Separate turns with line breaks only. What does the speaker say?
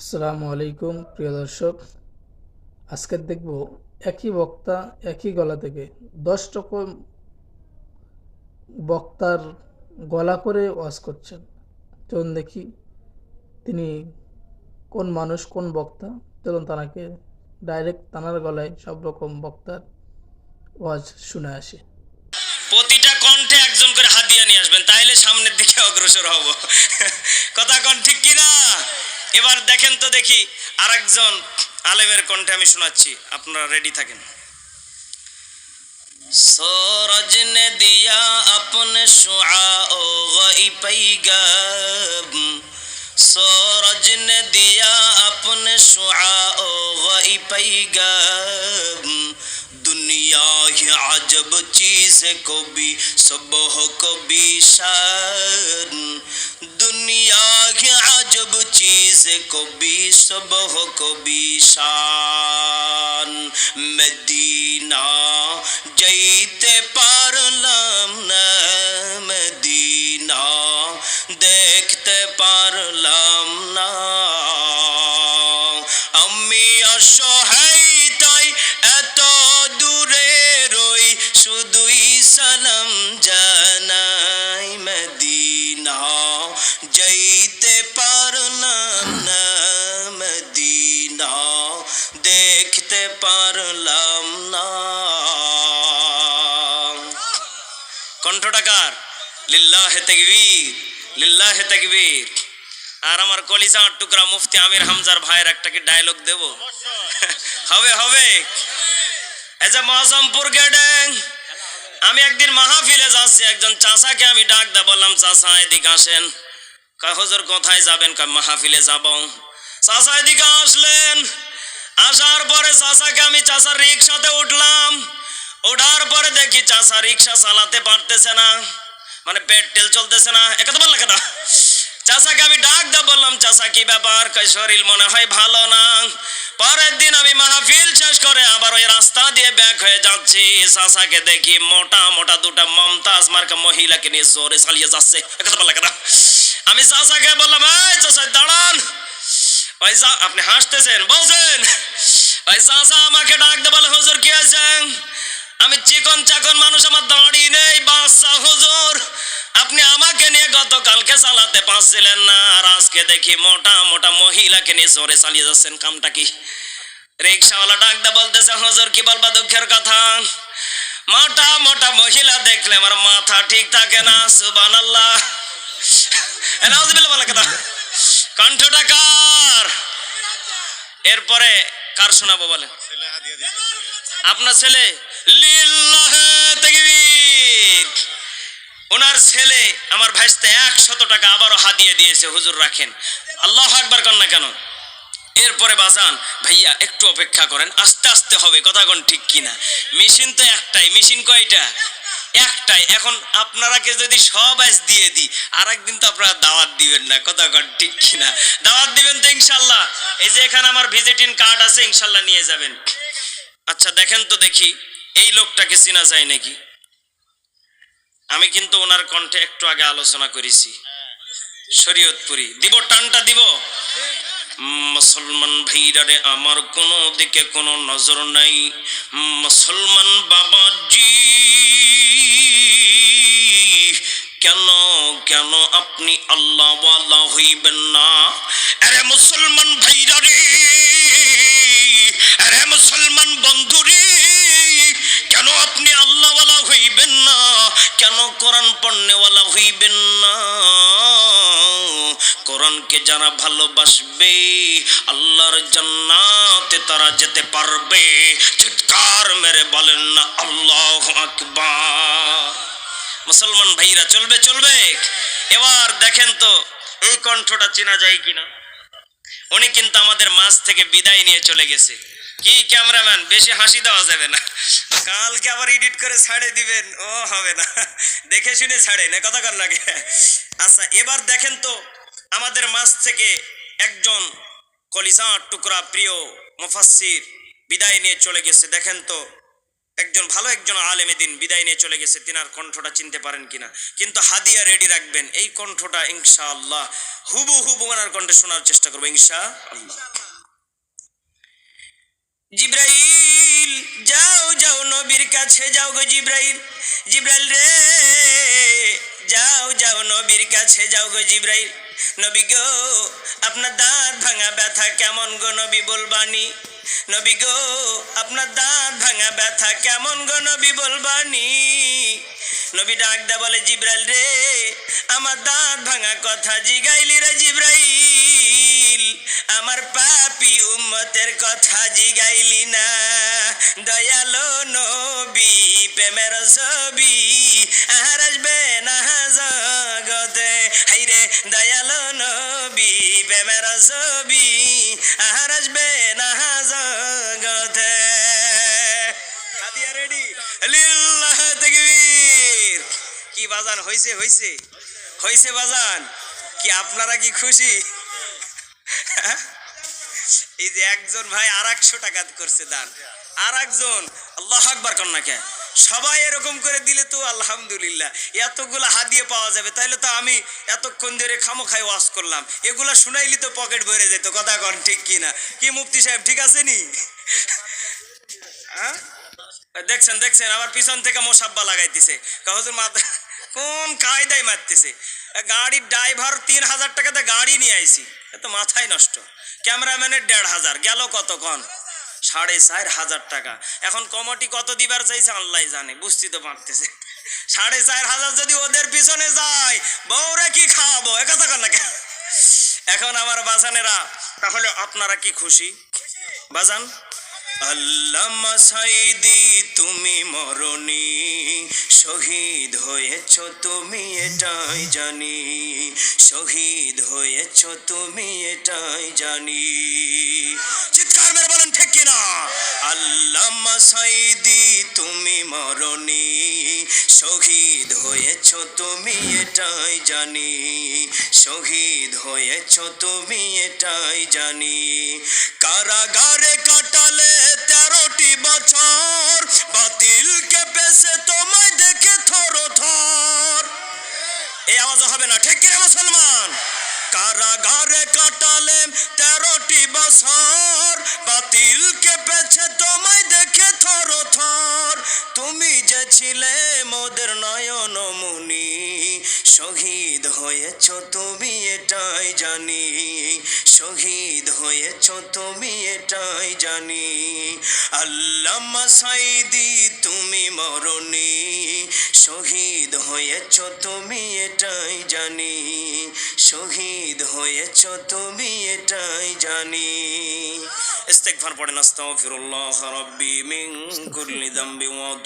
আসসালামু আলাইকুম, প্রিয় দর্শক। আজকে দেখব একই বক্তা একই গলা থেকে। দশ রকম বক্তার গলা করে ওয়াজ করছেন। চলুন দেখি তিনি কোন মানুষ, কোন বক্তা। চলুন তানাকে ডাইরেক্ট তানার গলায় সব রকম বক্তার ওয়াজ শুনে আসে।
প্রতিটা কণ্ঠে একজন করে হাতিয়া নিয়ে আসবেন, তাইলে সামনের দিকে অগ্রসর হব। কথা কন, ঠিক কিনা? এবার দেখেন তো দেখি আরেকজন আলেমের কণ্ঠে আমি শোনাচ্ছি। আপনারা রেডি থাকেন? সরজ নে দিয়া আপনে সোয়া ও গাই পাইগা সরজ নে দিয়া আপনে সোয়া ও গাই পাইগা दुनिया की अजब चीज को भी सुबह को भी शान दुनिया की अजब चीज को भी सुबह को भी शान মদিনা যাইতে পারলাম না মদিনা দেখতে পারলাম না আমি অসহায় মদিনা দেখতে পারলাম না। কণ্ঠটাকার লিল্লাহে তাকবীর, লিল্লাহে আর আমার কলিজা টুকরা মুফতি আমির হামজার ভাইয়ের একটা কি ডায়লগ দেব। হবে হবে। এজ মহাজমপুর গেডেং আমি একদিন মাহফিলে যাচ্ছি, একজন চাচাকে আমি ডাক দা বললাম, চাচা, এদিকে আসেন। কয় কোথায় যাবেন? মাহফিলে যাব। চাচা এদিকে আসলেন। আসার পরে চাচাকে আমি চাচার রিক্সাতে উঠলাম। ওঠার পরে দেখি চাচা রিক্সা চালাতে পারতেছে না। মানে পেট্রোল চলতেছে না। একথা বললা কেন? চাচাকে আমি ডাক দা বললাম, চাচা, কি ব্যাপার? কই শরীর মনে হয় ভালো না। পরের দিন আমি মাহফিল শেষ করে আবার ওই রাস্তা দিয়ে ব্যাক হয়ে যাচ্ছি। চাচাকে দেখি মোটা মোটা দুটা মমতাজ মার্কা মহিলাকে নিয়ে জোরে চালিয়ে যাচ্ছে। আমি চাচাকে বললাম, এই চাচা, দাঁড়ান। চা- আপনি হাসতেছেন, বলছেন? চাচা আমাকে ডাক দে, বলে হুজুর কি আছে আমি চিকন চাকন মানুষ, আমার দাঁড়ি নেই, বাচ্চা হুজুর। আপনি আমাকে নিয়ে গতকালকে চালাতে পারছিলেন না, আর আজকে দেখি মোটা মোটা মহিলাকে নিয়ে জোরে চালিয়ে যাচ্ছেন, কামটা কি? রিক্সাওয়ালা ডাক দে, বলতেছে, হুজুর, কি বলবা দুঃখের কথা? মোটা মোটা মহিলা দেখলে আমার মাথা ঠিক থাকে না সুবান আল্লাহ কথা। কণ্ঠটা কার? এরপরে কার শোনাবো বলেন? আপনার ছেলে? ওনার ছেলে আমার ভাইস্তে একশত টাকা আবারও হাদিয়ে দিয়েছে, হুজুর রাখেন। আল্লাহ একবার কর না কেন? এরপরে বাজান, ভাইয়া, একটু অপেক্ষা করেন, আস্তে আস্তে হবে, কথা কোন ঠিক কিনা? মেশিন তো একটাই, মেশিন কয়টা? একটাই। এখন আপনারাকে যদি সব আজ দিয়ে দিই আর একদিন তো আপনারা দাওয়াত দিবেন না। কথা কোন, ঠিক কিনা? দাওয়াত দিবেন তো ইনশাল্লাহ। এই যে এখানে আমার ভিজিটিং কার্ড আছে, ইনশাল্লাহ নিয়ে যাবেন। আচ্ছা দেখেন তো দেখি, এই লোকটাকে চেনা যায় নাকি? আমি কিন্তু ওনার কণ্ঠে একটু আগে আলোচনা করেছি। শরীয়তপুরি। দিব টানটা দিব? মুসলমান ভাইরারে আমার কোনো দিকে কোনো নজর নাই। মুসলমান বাবাজি। কেন কেন আপনি আল্লাহওয়ালা হইবেন না? আরে মুসলমান ভাইরারে আরে মুসলমান বন্ধুরে কেন আপনি আল্লাহওয়ালা হইবেন না? কেন কোরআন পড়নেওয়ালা হইবেন না? কোরআনকে যারা ভালোবাসবে, আল্লাহর জান্নাতে তারা যেতে পারবে। চিৎকার মেরে বলেন না, আল্লাহ আকবার। মুসলমান ভাইরা, চলবে চলবে। এবার দেখেন তো, এই কণ্ঠটা চেনা যায় কিনা? উনি কিন্তু আমাদের মাছ থেকে বিদায় নিয়ে চলে গেছে। কি ক্যামেরাম্যান, বেশি হাসি দেওয়া যাবে না। কালকে আবার এডিট করে ছাড়ে দিবেন, ও হবে না। দেখে শুনে ছাড়ে, না কথা কর লাগে আচ্ছা এবার দেখেন তো, আমাদের মাছ থেকে একজন কলিজা টুকরা প্রিয় মুফাসসির বিদায় নিয়ে চলে গেছে। দেখেন তো একজন ভালো একজন আলেমে দিন বিদায় নিয়ে চলে গেছে, তিনার কণ্ঠটা চিনতে পারেন কিনা। কিন্তু হাদিয়া রেডি রাখবেন, এই কণ্ঠটা ইনশা আল্লাহ হুবু হুবু ওনার কণ্ঠে শোনার চেষ্টা করব ইনশা জিব্রাইল, যাও যাও নবীর কাছে, যাও গো জিব্রাইল। জিব্রাইল রে, যাও যাও নবীর কাছে, যাও গো জিব্রাইল। নবী গো, আপনার দাঁত ভাঙা ব্যথা কেমন গো নবী বলবানি নবী গো, আপনার দাঁত ভাঙা ব্যথা কেমন গো নবী বলবানি? নবী ডাকদা বলে, জিব্রাইল রে, আমার দাঁত ভাঙা কথা জিগাইলি রে জিব্রাইল। আমার পাপি উম্মতের কথা জিগাইলি না। দয়ালো নবী, প্রেমের ছবি, আর আসবে না জগতে। হাইরে দয়ালো নবী, প্রেমের ছবি, আর আসবে না কি বাজান? হইছে হইছে। হইছে বাজান? কি আপনারা কি খুশি? হ্যাঁ? এই যে একজন ভাই আর একশো টাকা করছে দান। আর একজন আল্লাহ আকবার কন্যাকে। সবাই এরকম করে দিলে তো আলহামদুলিল্লাহ। এতগুলা হাদিয়ে পাওয়া যাবে তাহলে তো আমি এতক্ষণ ধরে খামো খাই ওয়াশ করলাম। এগুলা শুনাইলি তো পকেট ভরে যেত, কথা কন ঠিক কিনা? কি মুফতি সাহেব ঠিক আছে নি? হ্যাঁ? দেখছেন দেখছেন, আবার পিছন থেকে মোসাব্বা লাগাইতেছে। কাহজুর মাথা কোন কায়দায় মারতেছে? গাড়ির ড্রাইভার তিন হাজার টাকাতে গাড়ি নিয়ে আইছি। এ তো মাথায় নষ্ট। ক্যামেরাম্যানের দেড় হাজার। গেল কতক্ষণ? সাড়ে চার হাজার টাকা। এখন কমিটি কত দিবার চাইছে, আল্লাহ জানে। বুঝতে তো পারতেছে সাড়ে চার হাজার যদি ওদের পিছনে যায়, বউরা কি খাওয়াবো? একথা কর না কেন? এখন আমার বাজানেরা, তাহলে আপনারা কি খুশি? বাজান? আল্লামা সাইদি তুমি মরণি। শহীদ হয়েছ তুমি, এটাই জানি। শহীদ হয়েছ তুমি, এটাই জানি। চিৎকার মেরে বলেন, ঠিক কিনা? আল্লামা সাইদি তুমি মরণি। শহীদ হয়েছ তুমি এটাই জানি। শহীদ হয়েছ তুমি এটাই জানি। কারাগারে কাটালে তেরোটি বছর, বাতিল কেঁপেছে তোমায় দেখে থর থর। এই আওয়াজ হবে না, ঠিক কিনা মুসলমান? কারাগারে কাটালে তেরোটি বছর, বাতিল কেঁপেছে তোমায় দেখে থর থর। তুমি যে ছিলে মোদের নয়ন মুনি। শহীদ হয়েছ তুমি এটাই জানি। শহীদ হয়েছ তুমি এটাই জানি। আল্লামা সাইদি, তুমি মরণি। শহীদ হয়েছ তুমি এটাই জানি। শহীদ হয়েছ তুমি এটাই জানি। ইস্তেগফার পড়েন আস্তাগফিরুল্লাহ রাব্বি মিন কুল্লি যামবি ওয়া